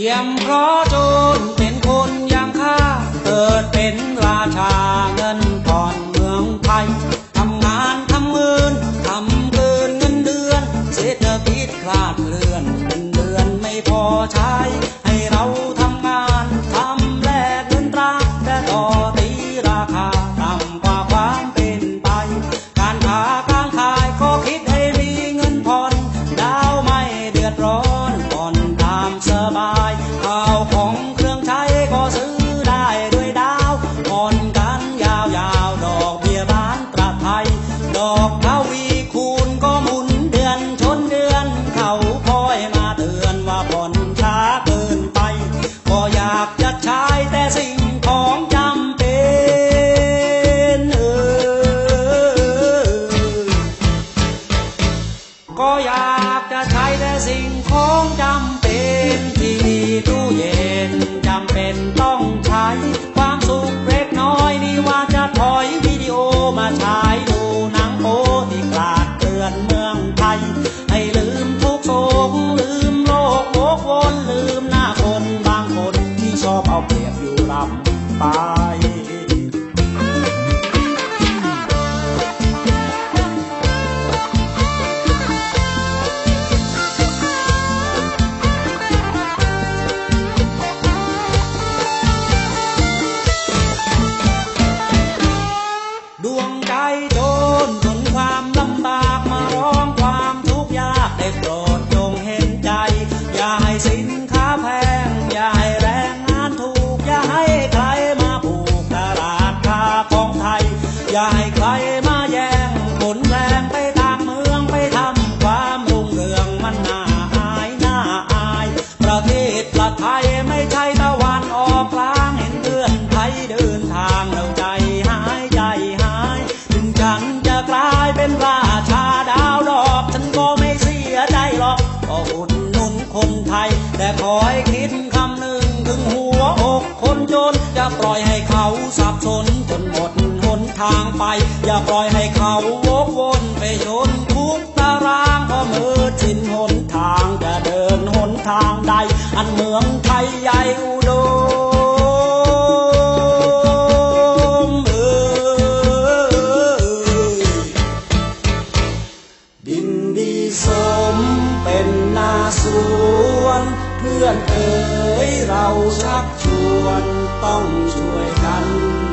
เจี ก็อยากจะใช้แต่สิ่งของจำเป็นทีวีตู้เย็นจำเป็นต้องใช้ ความสุขเล็กน้อยนี่ว่าจะถอยวิดีโอมาฉายดูหนังโป๊ที่กลาดเกลื่อนเมืองไทย ให้ลืมทุกโศกลืมโลกโวกวนลืมหน้าคนบางคนที่ชอบเอาเปรียบอยู่ลำไปด มาแย่งผลแรงไปทางเมืองไปทำความรุ่งเรืองมันน่าอายน่าอาย ประเทศประไทยไม่ใช่ตะวันออกกลางเห็นเพื่อนไทยเดินทางแล้วใจหายใจหาย ถึงฉันจะกลายเป็นราชาดาวดอกฉันก็ไม่เสียใจหรอกก็อุดหนุนคนไทย แต่ขอให้คิดคำหนึ่ง ถึงหัวอกคนจนจะปล่อยให้เขาสับสนจนหมดหนทางไป อย่าปล่อยให้เขาวกวนไปชนคุกตารางเพราะมือสิ้นหนทางจะเดินหนทางใด อันเมืองไทยใหญ่อุดมเอ่ยดินดีสมเป็นนาสวน เพื่อนเอ๋ยเราชักชวนต้องช่วยกัน